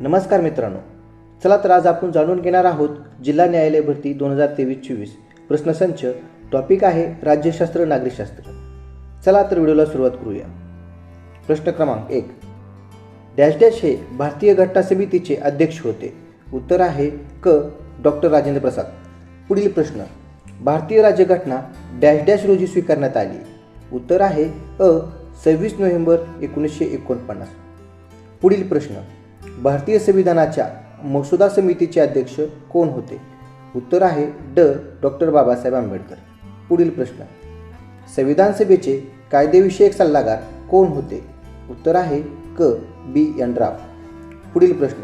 नमस्कार मित्रांनो. चला तर आज आपण जाणून घेणार आहोत जिल्हा न्यायालय भरती दोन हजार तेवीस चोवीस प्रश्नसंच टॉपिक आहे राज्यशास्त्र नागरिकशास्त्र चला तर व्हिडिओला सुरुवात करूया. प्रश्न क्रमांक एक. डॅश डॅश हे भारतीय घटना समितीचे अध्यक्ष होते. उत्तर आहे क. डॉक्टर राजेंद्र प्रसाद. पुढील प्रश्न. भारतीय राज्यघटना डॅश डॅश रोजी स्वीकारण्यात आली. उत्तर आहे अ. सव्वीस नोव्हेंबर एकोणीसशे एकोणपन्नास. पुढील प्रश्न. भारतीय संविधानाच्या मसुदा समितीचे अध्यक्ष कोण होते? उत्तर आहे ड. डॉक्टर बाबासाहेब आंबेडकर. पुढील प्रश्न. संविधान सभेचे कायदेविषयक सल्लागार कोण होते? उत्तर आहे क. बी. एन. राव. पुढील प्रश्न.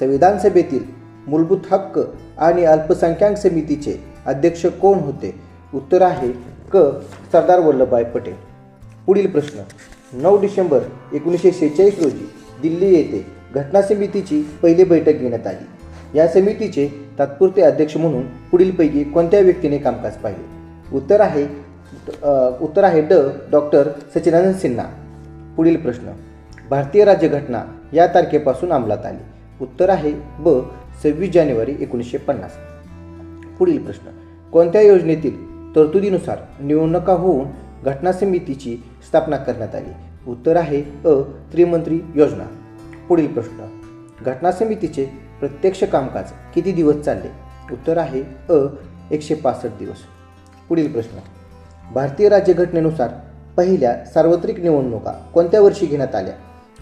संविधान सभेतील मूलभूत हक्क आणि अल्पसंख्याक समितीचे अध्यक्ष कोण होते? उत्तर आहे क. सरदार वल्लभभाई पटेल. पुढील प्रश्न. नऊ डिसेंबर एकोणीसशे सेहेचाळीस रोजी दिल्ली येथे घटना समितीची पहिली बैठक घेण्यात आली. या समितीचे तात्पुरते अध्यक्ष म्हणून पुढीलपैकी कोणत्या व्यक्तीने कामकाज पाहिले? उत्तर आहे उत्तर आहे ड डॉक्टर सच्चिदानंद सिन्हा. पुढील प्रश्न. भारतीय राज्यघटना या तारखेपासून अंमलात आली. उत्तर आहे ब सव्वीस जानेवारी एकोणीसशे पन्नास. पुढील प्रश्न. कोणत्या योजनेतील तरतुदीनुसार निवडणुका होऊन घटना समितीची स्थापना करण्यात आली? उत्तर आहे अ त्रिमंत्री योजना. पुढील प्रश्न. घटना समितीचे प्रत्यक्ष कामकाज किती दिवस चालले? उत्तर आहे अ एकशे पासष्ट दिवस. पुढील प्रश्न. भारतीय राज्यघटनेनुसार पहिल्या सार्वत्रिक निवडणुका कोणत्या वर्षी घेण्यात आल्या?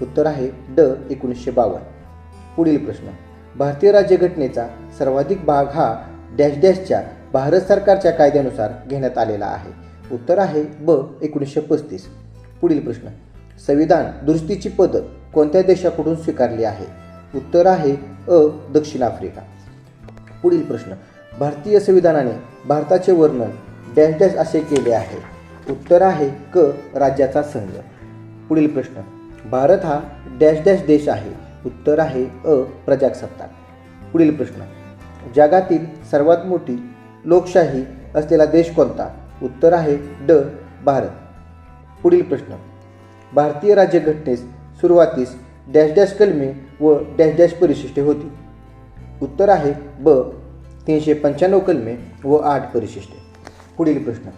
उत्तर आहे ड एकोणीसशे बावन्न. पुढील प्रश्न. भारतीय राज्यघटनेचा सर्वाधिक भाग हा डॅश डॅशच्या भारत सरकारच्या कायद्यानुसार घेण्यात आलेला आहे. उत्तर आहे ब एकोणीसशे पस्तीस. पुढील प्रश्न. संविधान दुरुस्तीची पद कोणत्या देशाकडून स्वीकारली आहे? उत्तर आहे अ दक्षिण आफ्रिका. पुढील प्रश्न. भारतीय संविधानाने भारताचे वर्णन डॅश डॅश असे केले आहे. उत्तर आहे क राज्याचा संघ. पुढील प्रश्न. भारत हा डॅश डॅश देश आहे. उत्तर आहे अ प्रजासत्ताक. पुढील प्रश्न. जगातील सर्वात मोठी लोकशाही असलेला देश कोणता? उत्तर आहे ड भारत. पुढील प्रश्न. भारतीय राज्यघटनेस सुरुवातीस डॅश डॅश कलमे व डॅश डॅश परिशिष्टे होती. उत्तर आहे ब तीनशे पंच्याण्णव कलमे व आठ परिशिष्टे. पुढील प्रश्न.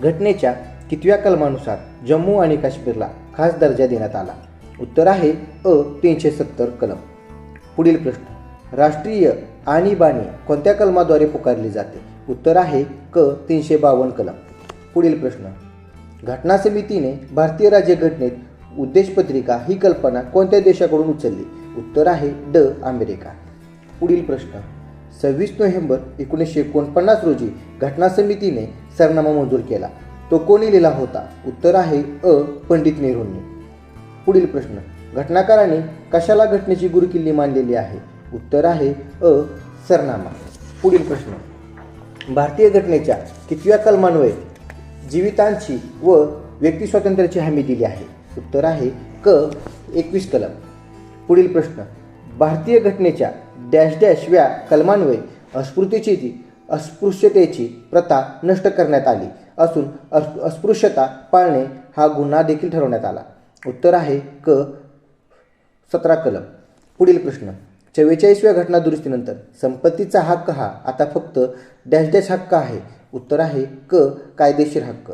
घटनेच्या कितव्या कलमानुसार जम्मू आणि काश्मीरला खास दर्जा देण्यात आला. उत्तर आहे अ तीनशे सत्तर कलम. पुढील प्रश्न. राष्ट्रीय आणीबाणी कोणत्या कलमाद्वारे पुकारली जाते? उत्तर आहे क तीनशे बावन्न कलम. पुढील प्रश्न. घटना समितीने भारतीय राज्यघटनेत उद्देशपत्रिका ही कल्पना कोणत्या देशाकडून उचलली? उत्तर आहे ड अमेरिका. पुढील प्रश्न. सव्वीस नोव्हेंबर एकोणीसशे एकोणपन्नास रोजी घटना समितीने सरनामा मंजूर केला. तो कोणी लिहिला होता? उत्तर आहे अ पंडित नेहरूंनी. पुढील प्रश्न. घटनाकारांनी कशाला घटनेची गुरुकिल्ली मानलेली आहे? उत्तर आहे अ सरनामा. पुढील प्रश्न. भारतीय घटनेच्या कितव्या कलमान्वये जीवितांची व व्यक्तिस्वातंत्र्याची हमी दिली आहे? उत्तर आहे क एकवीस कलम. पुढील प्रश्न. भारतीय घटनेच्या डॅश डॅश व्या कलमान्वये अस्पृश्यतेची अस्पृश्यतेची प्रथा नष्ट करण्यात आली असून अस् अस्पृश्यता पाळणे हा गुन्हा देखील ठरवण्यात आला. उत्तर आहे क सतरा कलम. पुढील प्रश्न. चव्वेचाळीसव्या घटना दुरुस्तीनंतर संपत्तीचा हक्क हा आता फक्त डॅश डॅश हक्क आहे. उत्तर आहे क कायदेशीर हक्क.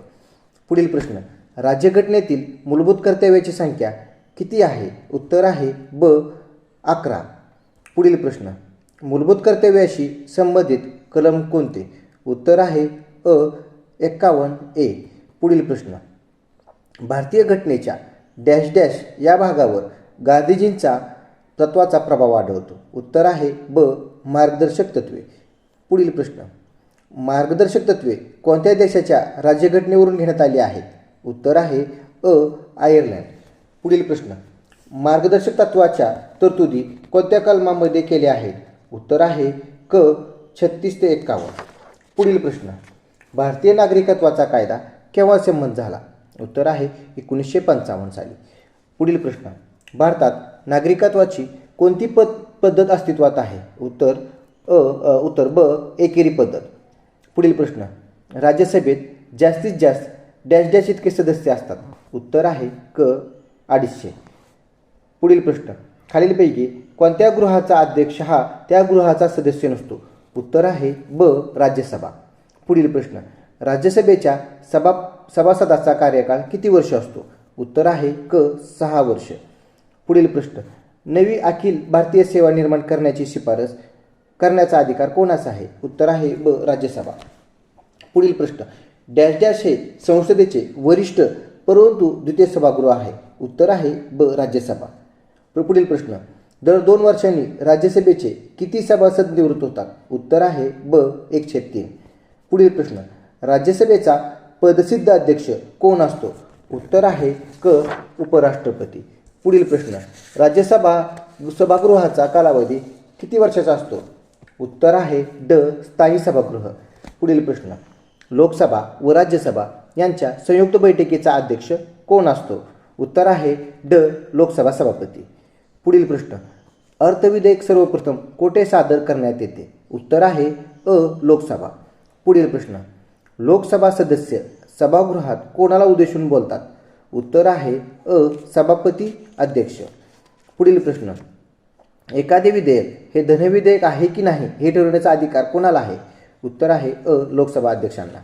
पुढील प्रश्न. राज्यघटनेतील मूलभूत कर्तव्याची संख्या किती आहे? उत्तर आहे ब अकरा. पुढील प्रश्न. मूलभूत कर्तव्याशी संबंधित कलम कोणते? उत्तर आहे अ एक्कावन्न ए. पुढील प्रश्न. भारतीय घटनेच्या डॅश डॅश या भागावर गांधीजींचा तत्वाचा प्रभाव आढळतो. उत्तर आहे ब मार्गदर्शक तत्वे. पुढील प्रश्न. मार्गदर्शक तत्वे कोणत्या देशाच्या राज्यघटनेवरून घेण्यात आली आहेत? उत्तर आहे अ आयर्लंड. पुढील प्रश्न. मार्गदर्शक तत्वाच्या तरतुदी कोणत्या कलमामध्ये केल्या आहेत? उत्तर आहे क छत्तीस ते एक्कावन्न पुढील प्रश्न. भारतीय नागरिकत्वाचा कायदा केव्हा संमत झाला? उत्तर आहे एकोणीसशे पंचावन्न साली. पुढील प्रश्न. भारतात नागरिकत्वाची कोणती पद पद्धत अस्तित्वात आहे? उत्तर अ अ, उत्तर ब एकेरी पद्धत. पुढील प्रश्न. राज्यसभेत जास्तीत जास्त डॅश डॅश इतके सदस्य असतात. उत्तर आहे क अडीचशे. पुढील प्रश्न. खालीलपैकी कोणत्या गृहाचा अध्यक्ष हा त्या गृहाचा सदस्य नसतो? उत्तर आहे ब राज्यसभा. पुढील प्रश्न. राज्यसभेच्या सभा सभासदाचा कार्यकाळ किती वर्ष असतो? उत्तर आहे क सहा वर्ष. पुढील प्रश्न. नवी अखिल भारतीय सेवा निर्माण करण्याची शिफारस करण्याचा अधिकार कोणाचा आहे? उत्तर आहे ब राज्यसभा. पुढील प्रश्न. डॅश डॅश हे संसदेचे वरिष्ठ परंतु द्वितीय सभागृह आहे. उत्तर आहे ब राज्यसभा. पुढील प्रश्न. दर दोन वर्षांनी राज्यसभेचे किती सभासद निवृत्त होतात? उत्तर आहे ब एकशे तीन. पुढील प्रश्न. राज्यसभेचा पदसिद्ध अध्यक्ष कोण असतो? उत्तर आहे क उपराष्ट्रपती. पुढील प्रश्न. राज्यसभा सभागृहाचा कालावधी किती वर्षाचा असतो? उत्तर आहे ड स्थायी सभागृह. पुढील प्रश्न. लोकसभा व राज्यसभा यांच्या संयुक्त बैठकीचा अध्यक्ष कोण असतो? उत्तर आहे ड. लोकसभा सभापती. पुढील प्रश्न. अर्थविधेयक सर्वप्रथम कोठे सादर करण्यात येते? उत्तर आहे अ. लोकसभा. पुढील प्रश्न. लोकसभा सदस्य सभागृहात कोणाला उद्देशून बोलतात? उत्तर आहे अ. सभापती अध्यक्ष. पुढील प्रश्न. एखादे विधेयक हे धनविधेयक आहे की नाही हे ठरवण्याचा अधिकार कोणाला आहे? उत्तर आहे अ लोकसभा अध्यक्षांना.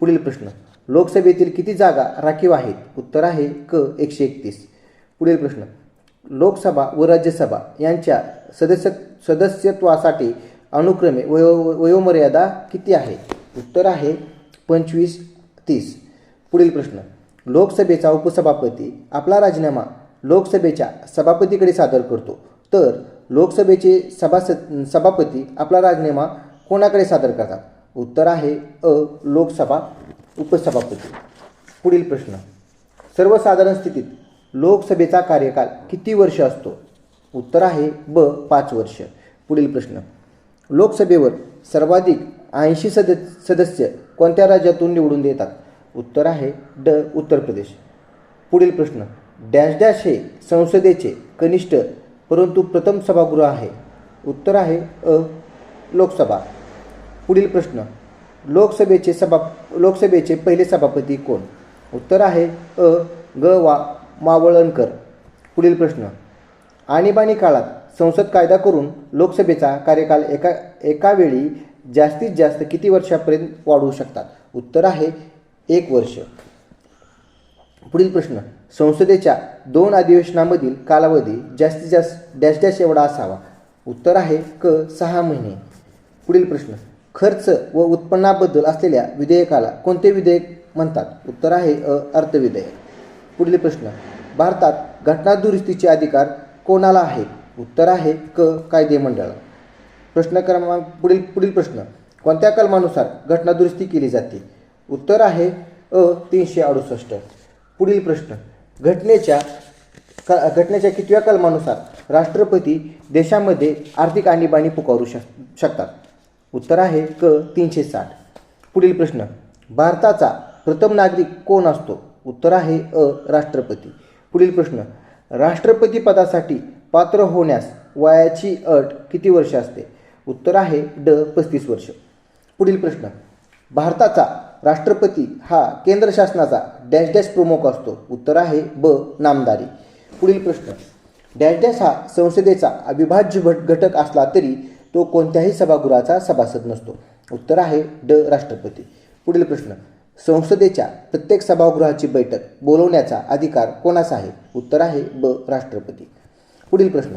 पुढील प्रश्न. लोकसभेतील किती जागा राखीव आहेत? उत्तर आहे क एकशे एकतीस. पुढील प्रश्न. लोकसभा व राज्यसभा यांच्या सदस्य सदस्यत्वासाठी अनुक्रमे वयो वयोमर्यादा किती आहे? उत्तर आहे पंचवीस तीस. पुढील प्रश्न. लोकसभेचा उपसभापती आपला राजीनामा लोकसभेच्या सभापतीकडे सादर करतो. तर लोकसभेचे सभासद सभापती आपला राजीनामा कोणाकडे सादर करतात? उत्तर आहे अ लोकसभा उपसभापती. पुढील प्रश्न. सर्वसाधारण स्थितीत लोकसभेचा कार्यकाल किती वर्ष असतो? उत्तर आहे ब पाच वर्ष. पुढील प्रश्न. लोकसभेवर सर्वाधिक ऐंशी सद सदस्य कोणत्या राज्यातून निवडून देतात उत्तर आहे ड उत्तर प्रदेश. पुढील प्रश्न. डॅश डॅश हे संसदेचे कनिष्ठ परंतु प्रथम सभागृह आहे. उत्तर आहे अ लोकसभा. पुढील प्रश्न. लोकसभेचे सभा लोकसभेचे पहिले सभापती कोण? उत्तर आहे अ ग वा मावळणकर. पुढील प्रश्न. आणीबाणी काळात संसद कायदा करून लोकसभेचा कार्यकाल एका एका वेळी जास्तीत जास्त किती वर्षापर्यंत वाढवू शकतात? उत्तर आहे एक वर्ष. पुढील प्रश्न. संसदेच्या दोन अधिवेशनामधील कालावधी जास्तीत जास्त डॅश डॅश एवढा असावा. उत्तर आहे क सहा महिने. पुढील प्रश्न. खर्च व उत्पन्नाबद्दल असलेल्या विधेयकाला कोणते विधेयक म्हणतात? उत्तर आहे अ अर्थविधेयक. पुढील प्रश्न. भारतात घटनादुरुस्तीचे अधिकार कोणाला आहे उत्तर आहे क कायदे मंडळ. प्रश्न क्रमांक पुढील पुढील प्रश्न. कोणत्या कलमानुसार घटनादुरुस्ती केली जाते? उत्तर आहे अ तीनशे अडुसष्ट. पुढील प्रश्न. घटनेच्या क घटनेच्या कितव्या कलमानुसार राष्ट्रपती देशामध्ये आर्थिक आणीबाणी पुकारू शक शकतात? उत्तर आहे क तीनशे साठ. पुढील प्रश्न. भारताचा प्रथम नागरिक कोण असतो? उत्तर आहे अ राष्ट्रपती. पुढील प्रश्न. राष्ट्रपती पदासाठी पात्र होण्यास वयाची अट किती वर्ष असते? उत्तर आहे ड पस्तीस वर्ष. पुढील प्रश्न. भारताचा राष्ट्रपती हा केंद्र शासनाचा डॅश डॅश प्रमुख असतो. उत्तर आहे ब नामदारी. पुढील प्रश्न. डॅश डॅश हा संसदेचा अविभाज्य घटक असला तरी तो कोणत्याही सभागृहाचा सभासद नसतो. उत्तर आहे ड राष्ट्रपती. पुढील प्रश्न. संसदेच्या प्रत्येक सभागृहाची बैठक बोलवण्याचा अधिकार कोणाचा आहे? उत्तर आहे ब राष्ट्रपती. पुढील प्रश्न.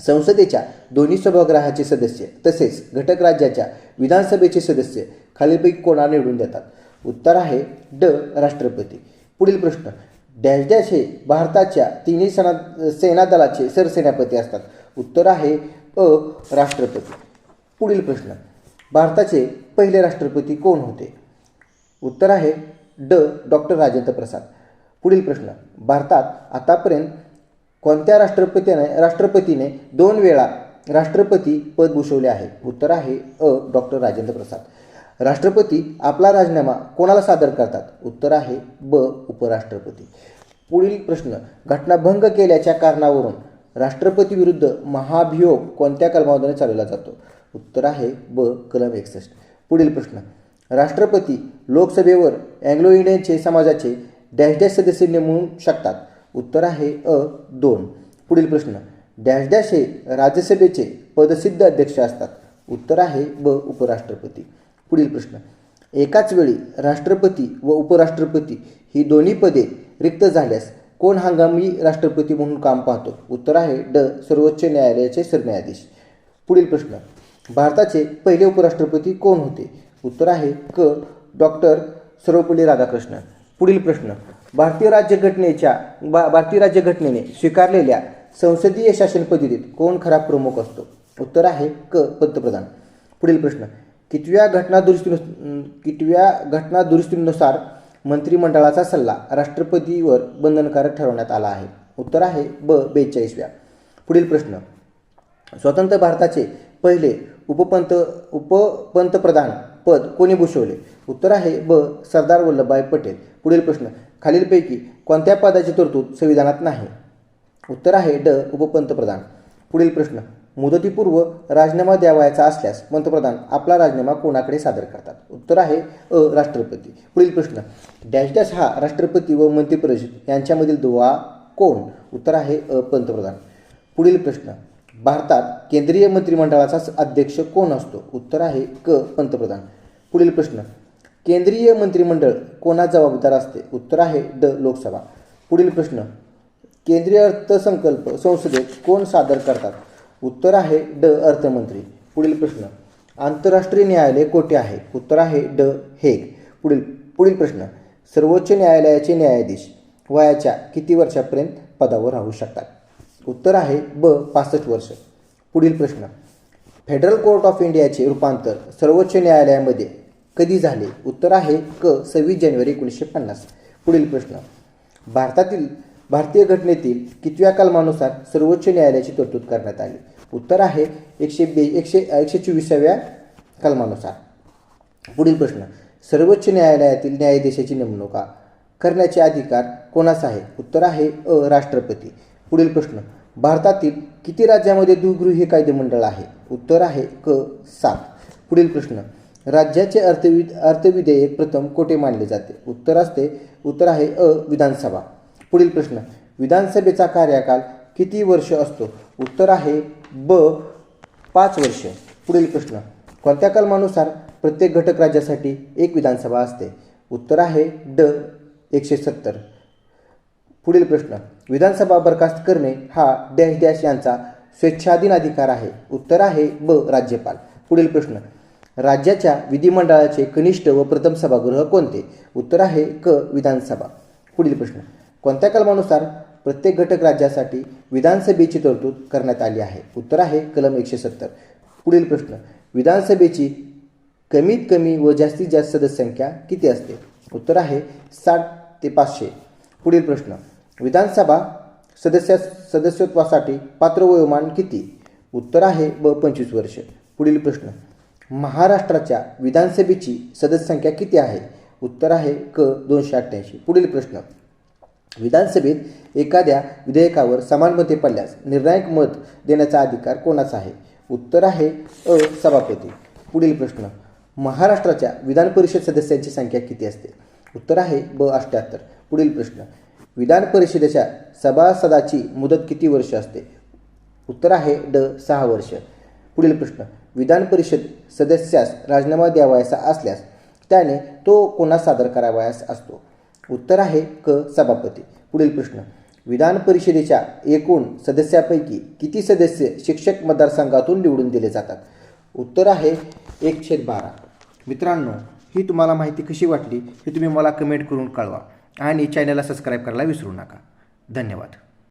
संसदेच्या दोन्ही सभागृहाचे सदस्य तसेच घटक राज्याच्या विधानसभेचे सदस्य खालीलपैकी कोणा निवडून देतात? उत्तर आहे ड राष्ट्रपती. पुढील प्रश्न. डॅश डॅश हे भारताच्या तिन्ही सना सेनादलाचे सरसेनापती असतात. उत्तर आहे अ राष्ट्रपती. पुढील प्रश्न. भारताचे पहिले राष्ट्रपती कोण होते? उत्तर आहे ड डॉक्टर राजेंद्र प्रसाद. पुढील प्रश्न. भारतात आतापर्यंत कोणत्या राष्ट्रपतीने राष्ट्रपतीने दोन वेळा राष्ट्रपती पद भूषवले आहे? उत्तर आहे अ डॉक्टर राजेंद्र प्रसाद. राष्ट्रपती आपला राजीनामा कोणाला सादर करतात? उत्तर आहे ब उपराष्ट्रपती. पुढील प्रश्न. घटनाभंग केल्याच्या कारणावरून राष्ट्रपती विरुद्ध महाभियोग कोणत्या कलमाद्वारे चालवला जातो? उत्तर आहे ब कलम एकसष्ट. पुढील प्रश्न. राष्ट्रपती लोकसभेवर अँग्लो इंडियनचे समाजाचे डॅश डॅश सदस्य नेमू शकतात? उत्तर आहे अ दोन. पुढील प्रश्न. डॅश डॅश हे राज्यसभेचे पदसिद्ध अध्यक्ष असतात? उत्तर आहे ब उपराष्ट्रपती. पुढील प्रश्न. एकाच वेळी राष्ट्रपती व उपराष्ट्रपती ही दोन्ही पदे रिक्त झाल्यास कोण हंगामी राष्ट्रपती म्हणून काम पाहतो? उत्तर आहे ड. सर्वोच्च न्यायालयाचे सरन्यायाधीश. पुढील प्रश्न. भारताचे पहिले उपराष्ट्रपती कोण होते? उत्तर आहे क. डॉक्टर सर्वपल्ली राधाकृष्णन. पुढील प्रश्न. भारतीय राज्यघटनेच्या बा भारतीय राज्यघटनेने स्वीकारलेल्या संसदीय शासन पद्धतीत कोण खरा प्रमुख असतो? उत्तर आहे क. पंतप्रधान. पुढील प्रश्न. कितव्या घटना दुरुस्ती कितव्या घटना दुरुस्तीनुसार मंत्रिमंडळाचा सल्ला राष्ट्रपतीवर बंधनकारक ठरवण्यात आला आहे. उत्तर आहे ब बेचाळीसव्या. पुढील प्रश्न. स्वतंत्र भारताचे पहिले उपपंत उपपंतप्रधान पद कोणी भूषवले? उत्तर आहे ब सरदार वल्लभभाई पटेल. पुढील प्रश्न. खालीलपैकी कोणत्या पदाची तरतूद संविधानात नाही? उत्तर आहे ड उपपंतप्रधान. पुढील प्रश्न. मुदतीपूर्व राजीनामा द्यावायचा असल्यास पंतप्रधान आपला राजीनामा कोणाकडे सादर करतात? उत्तर आहे अ राष्ट्रपती. पुढील प्रश्न. डॅश डॅश हा राष्ट्रपती व मंत्रिपरिषद यांच्यामधील दुवा कोण? उत्तर आहे अ पंतप्रधान. पुढील प्रश्न. भारतात केंद्रीय मंत्रिमंडळाचा अध्यक्ष कोण असतो? उत्तर आहे क पंतप्रधान. पुढील प्रश्न. केंद्रीय मंत्रिमंडळ कोणा जबाबदार असते? उत्तर आहे ड लोकसभा. पुढील प्रश्न. केंद्रीय अर्थसंकल्प संसदेत कोण सादर करतात? उत्तर आहे ड अर्थमंत्री. पुढील प्रश्न. आंतरराष्ट्रीय न्यायालय कोठे आहे? उत्तर आहे ड हेग. पुढील पुढील प्रश्न. सर्वोच्च न्यायालयाचे न्यायाधीश वयाच्या किती वर्षापर्यंत पदावर राहू शकतात? उत्तर आहे ब पासष्ट वर्ष. पुढील प्रश्न. फेडरल कोर्ट ऑफ इंडियाचे रूपांतर सर्वोच्च न्यायालयामध्ये कधी झाले? उत्तर आहे क सव्वीस जानेवारी एकोणीसशे पन्नास. पुढील प्रश्न. भारतातील भारतीय घटनेतील कितव्या कलमानुसार सर्वोच्च न्यायालयाची तरतूद करण्यात आली? उत्तर आहे एकशे बे एकशे एकशे चोवीसाव्या कलमानुसार. पुढील प्रश्न सर्वोच्च न्यायालयातील न्यायाधीशाची नेमणुका करण्याचे अधिकार कोणास आहे? उत्तर आहे अ राष्ट्रपती. पुढील प्रश्न भारतातील किती राज्यामध्ये द्विगृही कायदेमंडळ आहे? उत्तर आहे क सात. पुढील प्रश्न राज्याचे अर्थवि अर्थविधेयक प्रथम कोठे मानले जाते? उत्तर असते उत्तर आहे अ विधानसभा. पुढील प्रश्न. विधानसभेचा कार्यकाल किती वर्ष असतो? उत्तर आहे ब पाच वर्ष. पुढील प्रश्न. कोणत्या कलमानुसार प्रत्येक घटक राज्यासाठी एक विधानसभा असते? उत्तर आहे ड एकशे सत्तर. पुढील प्रश्न. विधानसभा बरखास्त करणे हा डॅश डॅश यांचा स्वेच्छाधीन अधिकार आहे. उत्तर आहे ब राज्यपाल. पुढील प्रश्न. राज्याच्या विधिमंडळाचे कनिष्ठ व प्रथम सभागृह कोणते? उत्तर आहे क विधानसभा. पुढील प्रश्न. कोणत्या कलमानुसार प्रत्येक घटक राज्यासाठी विधानसभेची तरतूद करण्यात आली आहे? उत्तर आहे कलम एकशे सत्तर. पुढील प्रश्न विधानसभेची कमीत कमी व जास्तीत जास्त सदस्यसंख्या किती असते? उत्तर आहे साठ ते पाचशे. पुढील प्रश्न विधानसभा सदस्य सदस्यत्वासाठी पात्र वयोमान किती? उत्तर आहे ब पंचवीस वर्ष. पुढील प्रश्न महाराष्ट्राच्या विधानसभेची सदस्यसंख्या किती आहे? उत्तर आहे क दोनशे अठ्ठ्याऐंशी. पुढील प्रश्न विधानसभेत एखाद्या विधेयकावर समान मते पडल्यास निर्णायक मत देण्याचा अधिकार कोणाचा आहे? उत्तर आहे अ सभापती. पुढील प्रश्न. महाराष्ट्राच्या विधान परिषद सदस्यांची संख्या किती असते? उत्तर आहे ब अष्ट्याहत्तर. पुढील प्रश्न. विधान परिषदेच्या सभासदाची मुदत किती वर्ष असते? उत्तर आहे ड सहा वर्ष. पुढील प्रश्न. विधान परिषद सदस्यास राजीनामा द्यावायचा असल्यास त्याने तो कोणास सादर करावयास असतो? उत्तर आहे क सभापती. पुढील प्रश्न. विधान परिषदेच्या एकूण सदस्यापैकी किती सदस्य शिक्षक मतदारसंघातून निवडून दिले जातात? उत्तर आहे एक छेद बारा. मित्रांनो ही तुम्हाला माहिती कशी वाटली हे तुम्ही मला कमेंट करून कळवा आणि चॅनलला सबस्क्राईब करायला विसरू नका. धन्यवाद.